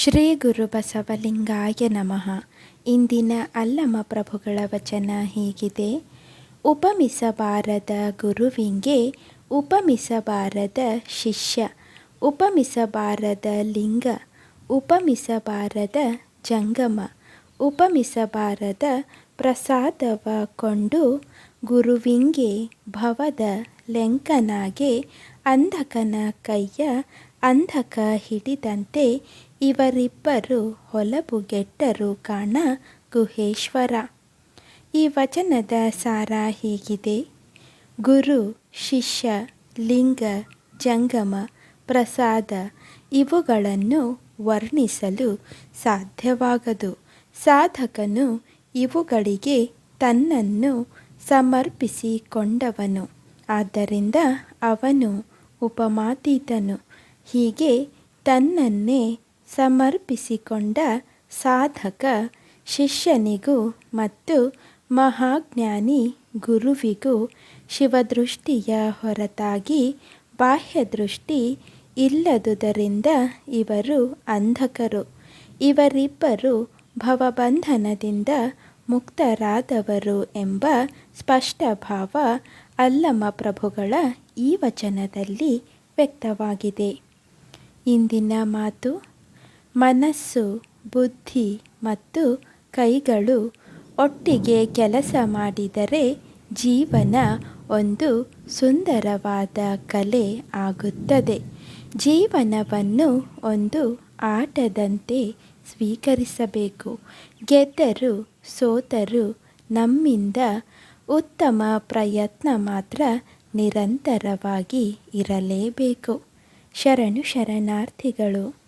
ಶ್ರೀ ಗುರು ಬಸವಲಿಂಗಾಯ ನಮಃ. ಇಂದಿನ ಅಲ್ಲಮ ಪ್ರಭುಗಳ ವಚನ ಹೀಗಿದೆ. ಉಪಮಿಸಬಾರದ ಗುರುವಿಂಗೆ ಉಪಮಿಸಬಾರದ ಶಿಷ್ಯ, ಉಪಮಿಸಬಾರದ ಲಿಂಗ, ಉಪಮಿಸಬಾರದ ಜಂಗಮ, ಉಪಮಿಸಬಾರದ ಪ್ರಸಾದವ ಕೊಂಡು ಗುರುವಿಂಗೆ ಭವದ ಲೆಂಕನಾಗೆ ಅಂಧಕನ ಕೈಯ ಅಂಧಕ ಹಿಡಿದಂತೆ ಇವರಿಬ್ಬರು ಹೊಲಬುಗೆಟ್ಟರು ಕಾಣ ಗುಹೇಶ್ವರ. ಈ ವಚನದ ಸಾರ ಹೀಗಿದೆ. ಗುರು, ಶಿಷ್ಯ, ಲಿಂಗ, ಜಂಗಮ, ಪ್ರಸಾದ ಇವುಗಳನ್ನು ವರ್ಣಿಸಲು ಸಾಧ್ಯವಾಗದು. ಸಾಧಕನು ಇವುಗಳಿಗೆ ತನ್ನನ್ನು ಸಮರ್ಪಿಸಿಕೊಂಡವನು. ಆದ್ದರಿಂದ ಅವನು ಉಪಮಾತೀತನು. ಹೀಗೆ ತನ್ನನ್ನೇ ಸಮರ್ಪಿಸಿಕೊಂಡ ಸಾಧಕ, ಶಿಷ್ಯನಿಗೂ ಮತ್ತು ಮಹಾಜ್ಞಾನಿ ಗುರುವಿಗೂ ಶಿವದೃಷ್ಟಿಯ ಹೊರತಾಗಿ ಬಾಹ್ಯದೃಷ್ಟಿ ಇಲ್ಲದುದರಿಂದ ಇವರು ಅಂಧಕರು. ಇವರಿಬ್ಬರು ಭವಬಂಧನದಿಂದ ಮುಕ್ತರಾದವರು ಎಂಬ ಸ್ಪಷ್ಟ ಭಾವ ಅಲ್ಲಮ ಪ್ರಭುಗಳ ಈ ವಚನದಲ್ಲಿ ವ್ಯಕ್ತವಾಗಿದೆ. ಇಂದಿನ ಮಾತು ಮನಸ್ಸು, ಬುದ್ಧಿ ಮತ್ತು ಕೈಗಳು ಒಟ್ಟಿಗೆ ಕೆಲಸ ಮಾಡಿದರೆ ಜೀವನ ಒಂದು ಸುಂದರವಾದ ಕಲೆ ಆಗುತ್ತದೆ. ಜೀವನವನ್ನು ಒಂದು ಆಟದಂತೆ ಸ್ವೀಕರಿಸಬೇಕು. ಗೆದ್ದರು, ಸೋತರು ನಮ್ಮಿಂದ ಉತ್ತಮ ಪ್ರಯತ್ನ ಮಾತ್ರ ನಿರಂತರವಾಗಿ ಇರಲೇಬೇಕು. ಶರಣು ಶರಣಾರ್ಥಿಗಳು.